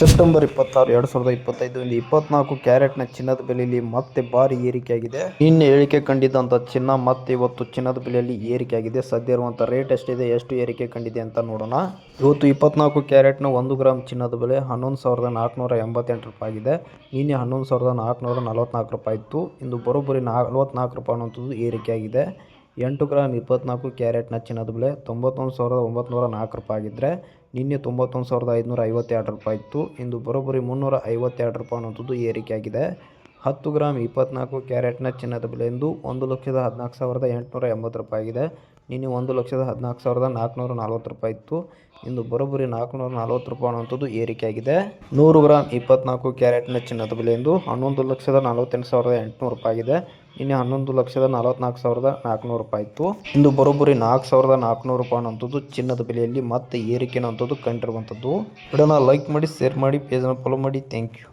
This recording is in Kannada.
ಸೆಪ್ಟೆಂಬರ್ ಇಪ್ಪತ್ತಾರು, ಎರಡು ಸಾವಿರದ ಇಪ್ಪತ್ತೈದು ಇಲ್ಲಿ ಇಪ್ಪತ್ನಾಲ್ಕು ಕ್ಯಾರೆಟ್ನ ಚಿನ್ನದ ಬೆಲೆಯಲ್ಲಿ ಮತ್ತೆ ಭಾರಿ ಏರಿಕೆಯಾಗಿದೆ. ನಿನ್ನೆ ಏರಿಕೆ ಕಂಡಿದ್ದಂಥ ಚಿನ್ನ ಮತ್ತೆ ಇವತ್ತು ಚಿನ್ನದ ಬೆಲೆಯಲ್ಲಿ ಏರಿಕೆಯಾಗಿದೆ. ಸದ್ಯ ಇರುವಂಥ ರೇಟ್ ಎಷ್ಟಿದೆ, ಎಷ್ಟು ಏರಿಕೆ ಕಂಡಿದೆ ಅಂತ ನೋಡೋಣ. ಇವತ್ತು ಇಪ್ಪತ್ನಾಲ್ಕು ಕ್ಯಾರೆಟ್ನ ಒಂದು ಗ್ರಾಮ್ ಚಿನ್ನದ ಬೆಲೆ ಹನ್ನೊಂದು ಸಾವಿರದ ನಾಲ್ಕುನೂರ ಎಂಬತ್ತೆಂಟು ರೂಪಾಯಿ ಆಗಿದೆ ನಿನ್ನೆ ಹನ್ನೊಂದು ಸಾವಿರದ ನಾಲ್ಕುನೂರ ನಲವತ್ನಾಲ್ಕು ರೂಪಾಯಿ ಇತ್ತು. ಇಂದು ಬರೋಬ್ಬರಿ ನಲವತ್ನಾಲ್ಕು ರೂಪಾಯಿ ಅನ್ನುವಂಥದ್ದು ಏರಿಕೆಯಾಗಿದೆ. ಎಂಟು ಗ್ರಾಮ್ ಇಪ್ಪತ್ನಾಲ್ಕು ಕ್ಯಾರೆಟ್ನ ಚಿನ್ನದ ಬೆಲೆ ತೊಂಬತ್ತೊಂದು ಸಾವಿರದ ಒಂಬತ್ನೂರ ನಾಲ್ಕು ರೂಪಾಯಿ ಆಗಿದ್ದರೆ ನಿನ್ನೆ ತೊಂಬತ್ತೊಂದು ಸಾವಿರದ ಐದುನೂರ ಐವತ್ತೆರಡು ರೂಪಾಯಿ ಇತ್ತು. ಇಂದು ಬರೋಬ್ಬರಿ ಮುನ್ನೂರ ಐವತ್ತೆರಡು ರೂಪಾಯಿ ಅನ್ನೋಂಥದ್ದು ಏರಿಕೆಯಾಗಿದೆ. ಹತ್ತು ಗ್ರಾಮ್ ಇಪ್ಪತ್ನಾಲ್ಕು ಕ್ಯಾರೆಟ್ನ ಚಿನ್ನದ ಬೆಲೆ ಎಂದು ಒಂದು ಲಕ್ಷದ ಹದಿನಾಲ್ಕು ಸಾವಿರದ ಎಂಟುನೂರ ಎಂಬತ್ತು ರೂಪಾಯಿ ಆಗಿದೆ ನಿನ್ನೆ ಒಂದು ಲಕ್ಷದ ಹದಿನಾಲ್ಕು ಸಾವಿರದ ನಾಲ್ಕುನೂರ ನಲ್ವತ್ತು ರೂಪಾಯಿ ಇತ್ತು. ಇಂದು ಬರೋಬ್ಬರಿ ನಾಲ್ಕುನೂರ ನಲ್ವತ್ತು ರೂಪಾಯಿ ಅನ್ನುವಂಥದ್ದು ಏರಿಕೆಯಾಗಿದೆ. ನೂರು ಗ್ರಾಮ್ ಇಪ್ಪತ್ನಾಲ್ಕು ಕ್ಯಾರೆಟ್ನ ಚಿನ್ನದ ಬೆಲೆ ಎಂದು ಹನ್ನೊಂದು ಲಕ್ಷದ ನಲವತ್ತೆಂಟು ಸಾವಿರದ ಎಂಟುನೂರು ರೂಪಾಯಿ ಆಗಿದೆ. ನಿನ್ನೆ ಹನ್ನೊಂದು ಲಕ್ಷದ ನಲವತ್ನಾಲ್ಕು ಸಾವಿರದ ನಾಲ್ಕುನೂರು ರೂಪಾಯಿ ಇತ್ತು. ಇಂದು ಬರೋಬ್ಬರಿ ನಾಲ್ಕು ಸಾವಿರದ ನಾಲ್ಕುನೂರು ರೂಪಾಯಿ ಅನ್ನೋಂಥದ್ದು ಚಿನ್ನದ ಬೆಲೆಯಲ್ಲಿ ಮತ್ತೆ ಏರಿಕೆ ಅನ್ನೋಂಥದ್ದು ಕಂಡಿರುವಂಥದ್ದು. ವಿಡಿಯೋನ ಲೈಕ್ ಮಾಡಿ, ಶೇರ್ ಮಾಡಿ, ಪೇಜನ್ನು ಫಾಲೋ ಮಾಡಿ. Thank you